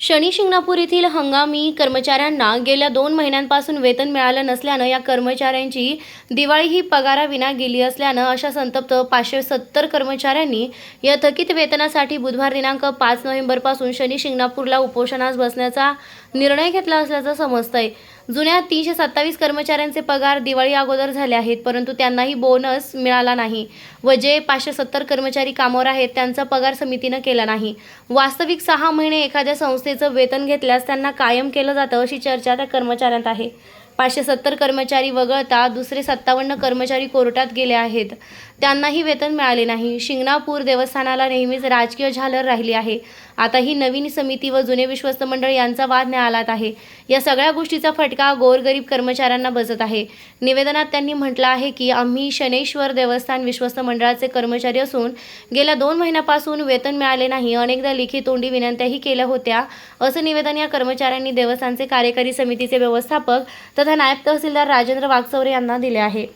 शनी शिंगणापूर येथील हंगामी कर्मचाऱ्यांना गेल्या दोन महिन्यांपासून वेतन मिळालं नसल्यानं या कर्मचाऱ्यांची दिवाळी ही पगाराविना गेली असल्यानं अशा संतप्त पाचशे सत्तर कर्मचाऱ्यांनी या थकीत वेतनासाठी बुधवार दिनांक पाच नोव्हेंबरपासून शनी शिंगणापूरला उपोषणास बसण्याचा निर्णय घेतला असल्याचं समजतंय. जुन्या तीनशे सत्तावीस कर्मचाऱ्यांचे पगार दिवाळी अगोदर झाले आहेत परंतु त्यांनाही बोनस मिळाला नाही. व जे पाचशे सत्तर कर्मचारी कामावर आहेत त्यांचा पगार समितीनं केला नाही. वास्तविक सहा महिने एखाद्या संस्थेचं वेतन घेतल्यास त्यांना कायम केलं जातं अशी चर्चा त्या कर्मचाऱ्यांत आहे. पाचशे सत्तर कर्मचारी वगळता दुसरे सत्तावन्न कर्मचारी कोर्टात गेले आहेत. त्यांनाही वेतन मिळाले नाही. शिंगणापूर देवस्थानाला नेहमीच राजकीय झालर राहिली आहे. आता ही नवीन समिती व जुने विश्वस्त मंडळ यांचा वाद न्यायालयात आहे. या सगळ्या गोष्टीचा फटका गोरगरीब कर्मचाऱ्यांना बसत आहे. निवेदनात त्यांनी म्हटलं आहे की आम्ही शनेश्वर देवस्थान विश्वस्त मंडळाचे कर्मचारी असून गेल्या दोन महिन्यापासून वेतन मिळाले नाही. अनेकदा लिखित तोंडी विनंत्याही केल्या होत्या. असं निवेदन या कर्मचाऱ्यांनी देवस्थानचे कार्यकारी समितीचे व्यवस्थापक तथा नायब तहसीलदार राजेंद्र वागचौरे यांना दिले आहे.